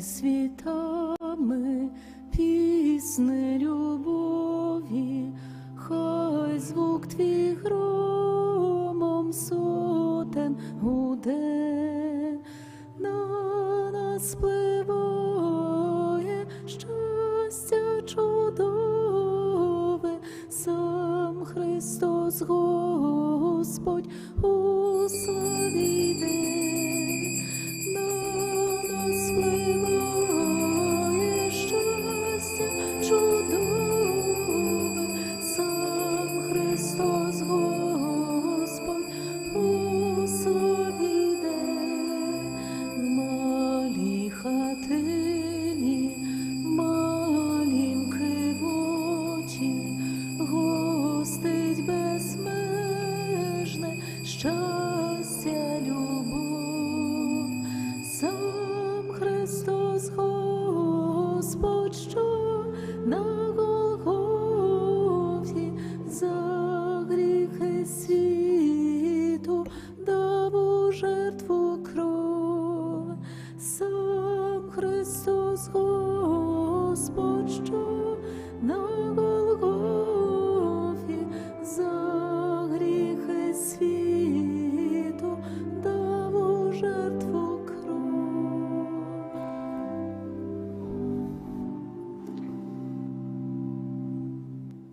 Світами пісне любові, хай звук твій громом сотен гуде, на нас спливає щастя чудове, сам Христос Господь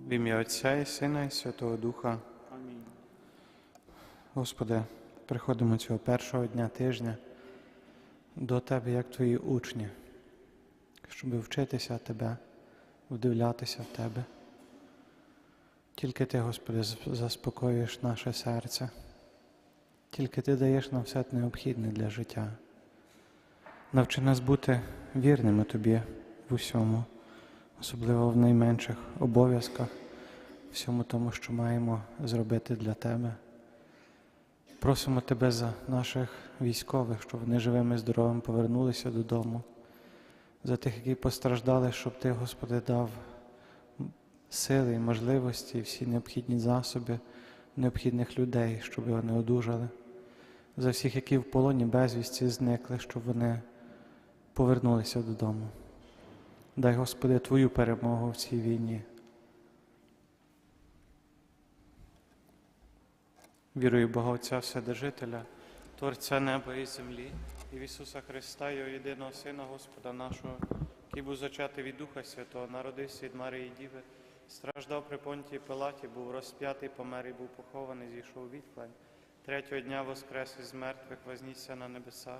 В ім'я Отця і Сина і Святого Духа. Амінь. Господи, приходимо цього першого дня тижня до Тебе, як Твої учні, щоб вчитися Тебе, вдивлятися в Тебе. Тільки Ти, Господи, заспокоюєш наше серце, тільки Ти даєш нам все необхідне для життя. Навчи нас бути вірними Тобі в усьому, особливо в найменших обов'язках, всьому тому, що маємо зробити для Тебе. Просимо Тебе за наших військових, щоб вони живими, і здоровими повернулися додому, за тих, які постраждали, щоб Ти, Господи, дав сили і можливості, всі необхідні засоби, необхідних людей, щоб вони одужали, за всіх, які в полоні безвісті зникли, щоб вони повернулися додому. Дай, Господи, Твою перемогу в цій війні. Вірую Бога Отця Вседержителя, Творця неба і землі, і в Ісуса Христа, Його єдиного Сина, Господа нашого, який був зачатий від Духа Святого, народився від Марії Діви, страждав при понтії Пилаті, був розп'ятий, помер і був похований, зійшов у відклань. Третього дня воскрес із мертвих, вознісся на небеса,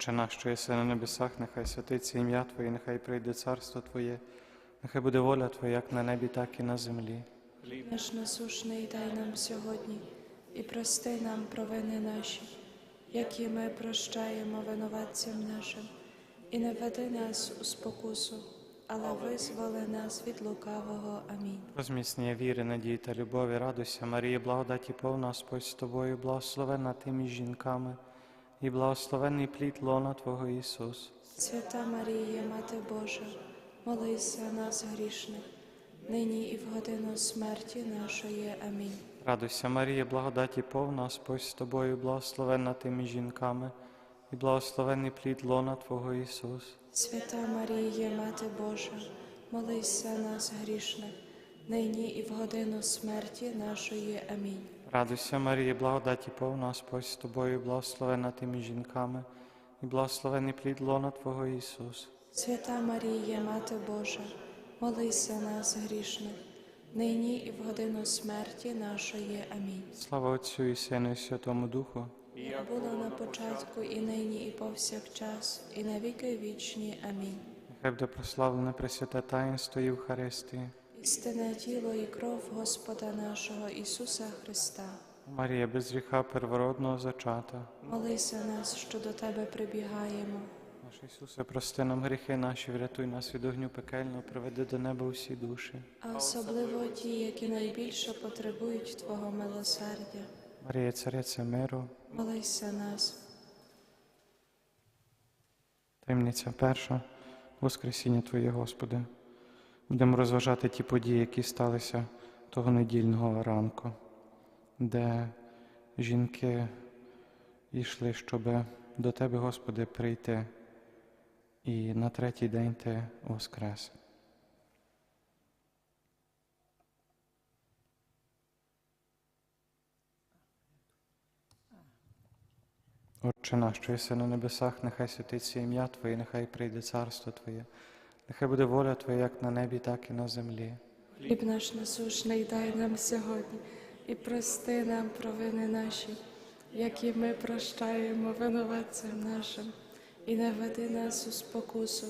Отче наш, що єси на небесах, нехай святиться ім'я Твоє, нехай прийде царство Твоє, нехай буде воля Твоя, як на небі, так і на землі. Наш насушний дай нам сьогодні і прости нам провини наші, які ми прощаємо винуватцям нашим, і не веди нас у спокусу, але визволи нас від лукавого. Амінь. Про зміцнення віри, надії та любові, радуйся, Марія, благодаті повна, Господь з тобою, благословена ти між жінками, і благословений плід лона Твого Ісус. Свята Марія, Мати Божа, молись за нас грішних, нині і в годину смерті нашої. Амінь. Радуйся, Марія, благодаті повна, Господь з тобою, благословена ти між жінками, і благословений плід лона Твого Ісус. Свята Марія, Мати Божа, молись за нас грішних, нині і в годину смерті нашої. Амінь. Радуйся, Марія, благодаті повна, Господь з тобою, благословена ти між жінками, і благословений плід лона Твого Ісус. Свята Марія, Мати Божа, молись за нас грішних, нині і в годину смерті нашої. Амінь. Слава Отцю і Сину і Святому Духу. Як було на початку, і нині, і повсякчас, і на віки вічні. Амінь. Нехай буде прославлене Пресвяте таїнство Євхаристії. Істинне тіло і кров Господа нашого Ісуса Христа. Марія без гріха первородного зачата. Молись за нас, що до Тебе прибігаємо. Наш Ісусе, прости нам гріхи наші, врятуй нас від огню пекельного, приведи до неба усі душі. а особливо ті, які найбільше потребують Твого милосердя. Марія, цариця миру, Молися нас. таємниця перша, Воскресіння Твоє, Господи. Будемо розважати ті події, які сталися того недільного ранку, де жінки йшли, щоб до Тебе, Господи, прийти, і на третій день Ти воскрес. Отче наш, що єси на небесах, нехай святиться ім'я Твоє, нехай прийде царство Твоє, нехай буде воля Твоя як на небі, так і на землі. Хліб наш насушний дай нам сьогодні, і прости нам провини наші, які ми прощаємо винуватцям нашим, і не веди нас у спокусу,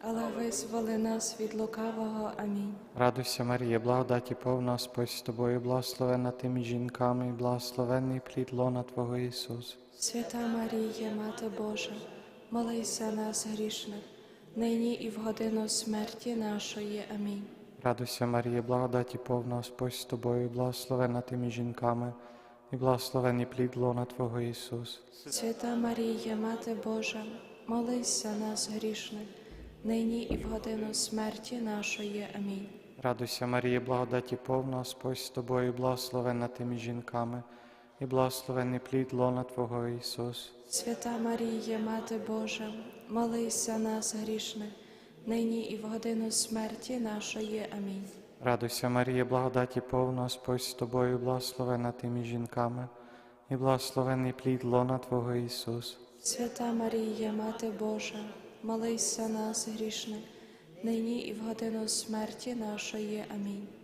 але визволи нас від лукавого. Амінь. Радуйся, Марія, благодаті повна, Господь з тобою, благословена ти між жінками, і благословенний плід лона Твого Ісус. Свята Марія, Мати Божа, молися нас грішних, нині і в годину смерті нашої. Амінь. Радуйся, Марія, благодаті повна, Господь з тобою, благословена ти між жінками, і благословений плід лона Твого Ісус. Свята Марія, Мати Божа, молися нас грішних, нині і в годину смерті нашої. Амінь. Радуйся, Марія, благодаті повна, Господь з тобою, благословена ти між жінками, і благословений плід лона Твого Ісус. Свята Марія, Мати Божа, молися нас грішних, нині і в годину смерті нашої. Амінь. Радуйся, Марія, благодаті повна, Господь з тобою, благословена ти між жінками, і благословений плід лона Твого Ісус. Свята Марія, Мати Божа, молися нас грішних, нині і в годину смерті нашої. Амінь.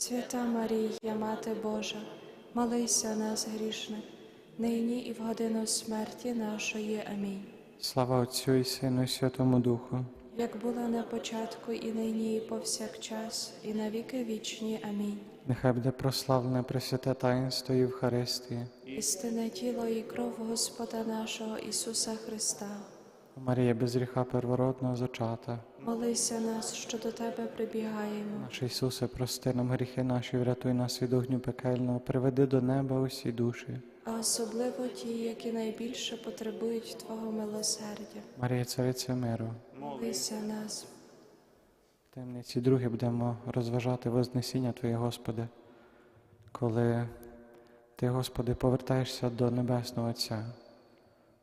Свята Марія, Мати Божа, молися нас грішних, нині і в годину смерті нашої. Амінь. Слава Отцю і Сину, і Святому Духу. Як було на початку, і нині, і повсякчас, і на віки вічні. Амінь. Нехай буде прославлене Пресвяте таїнство Євхаристії. Істинне тіло і кров Господа нашого Ісуса Христа. Марія без гріха первородного зачата. Молися нас, що до Тебе прибігаємо. Наш Ісусе, прости нам гріхи наші, врятуй нас від огню пекельного, приведи до неба усі душі. а особливо ті, які найбільше потребують Твого милосердя. Марія, цариця миру. Молися нас. В таємниці друге будемо розважати Вознесіння Твоє, Господи, коли Ти, Господи, повертаєшся до Небесного Отця.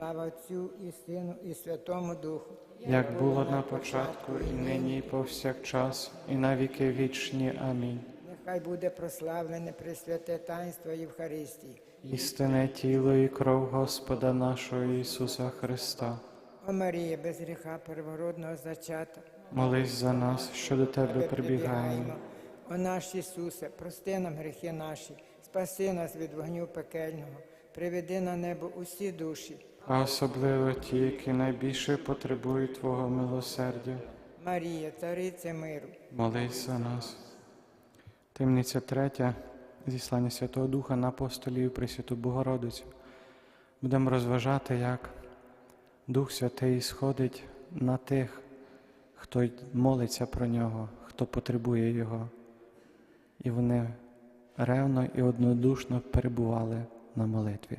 Слава Отцю і Сину, і Святому Духу. Як було на початку, і нині, і повсякчас, і на віки вічні. Амінь. Нехай буде прославлене Пресвяте таїнство Євхаристії. Істинне тіло і кров Господа нашого Ісуса Христа. О Марія, без гріха первородного зачата. Молись за нас, що до Тебе прибігаємо. О наш Ісусе, прости нам гріхи наші, спаси нас від вогню пекельного, приведи на небо усі душі. А особливо ті, які найбільше потребують Твого милосердя. Марія, царице миру, Молись за нас. Темниця третя. Зіслання Святого Духа на апостолів Пресвяту Богородицю. Будемо розважати, як Дух Святий сходить на тих, хто молиться про нього, хто потребує Його. І вони ревно і однодушно перебували на молитві.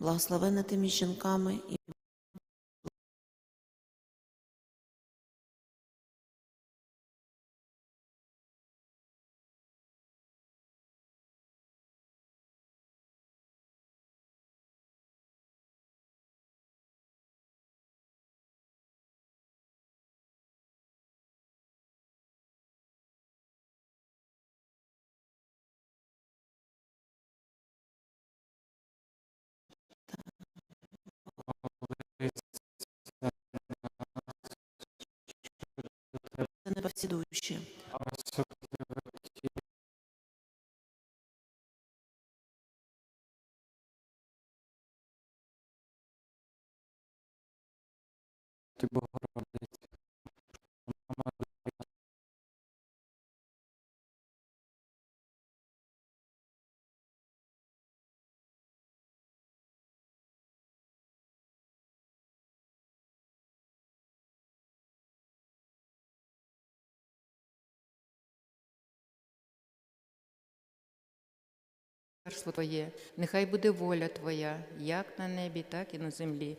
благословена ти між жінками і повсюдующие. Ти Бога Царство Твоє, нехай буде воля Твоя, як на небі, так і на землі.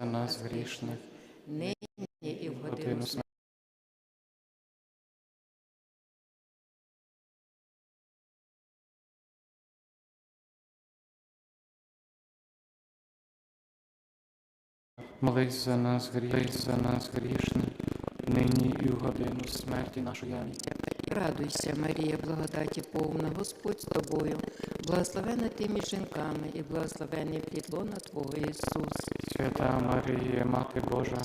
За нас грішних, Нині і в годину годину смерті. Молись за нас, гріх, за нас грішних, нині і в годину смерті нашої. Радуйся, Марія, благодаті повна, Господь з тобою, благословена ти між жінками, і благословений плід лона Твого Ісус. Свята Марія, Мати Божа,